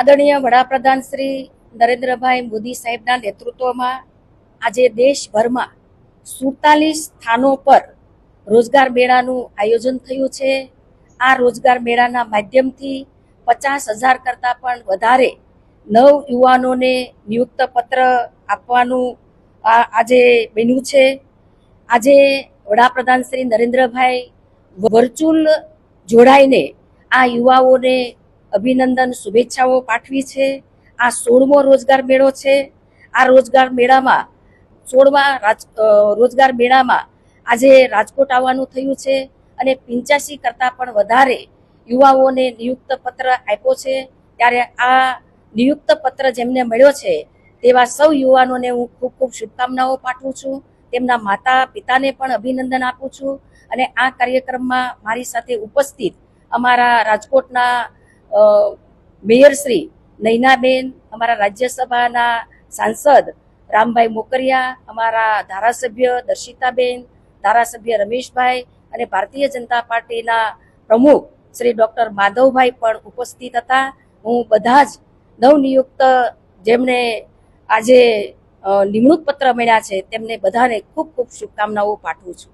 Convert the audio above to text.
આદરણીય વડાપ્રધાન શ્રી નરેન્દ્રભાઈ મોદી સાહેબના નેતૃત્વમાં આજે દેશભરમાં સુડતાલીસ સ્થાનો પર રોજગાર મેળાનું આયોજન થયું છે. આ રોજગાર મેળાના માધ્યમથી પચાસ હજાર કરતાં પણ વધારે નવ યુવાનોને નિયુક્ત પત્ર આપવાનું આજે બન્યું છે. આજે વડાપ્રધાન શ્રી નરેન્દ્રભાઈ વર્ચ્યુઅલ જોડાઈને આ યુવાઓને અભિનંદન, શુભેચ્છાઓ પાઠવી છે. આ સોળમો રોજગાર મેળો છે. આ રોજગાર મેળામાં સોળમા રાજ રોજગાર મેળામાં આજે રાજકોટ આવવાનું થયું છે અને પંચ્યાસી કરતાં પણ વધારે યુવાઓને નિયુક્ત પત્ર આપ્યો છે. ત્યારે આ નિયુક્ત પત્ર જેમને મળ્યો છે તેવા સૌ યુવાનોને હું ખૂબ ખૂબ શુભકામનાઓ પાઠવું છું. તેમના માતા પિતાને પણ અભિનંદન આપું છું અને આ કાર્યક્રમમાં મારી સાથે ઉપસ્થિત અમારા રાજકોટના અ, મેયર શ્રી નૈનાબેન અમારા રાજ્યસભાના સાંસદ રામભાઈ મોકરિયા અમારા ધારાસભ્ય દર્શિતાબેન ધારાસભ્ય રમેશભાઈ અને ભારતીય જનતા પાર્ટીના પ્રમુખ શ્રી ડોક્ટર માધવભાઈ પણ ઉપસ્થિત હતા. હું બધા જ નવનિયુક્ત જેમને આજે નિમણૂક પત્ર મળ્યા છે તેમને બધાને ખૂબ ખૂબ શુભકામનાઓ પાઠવું છું.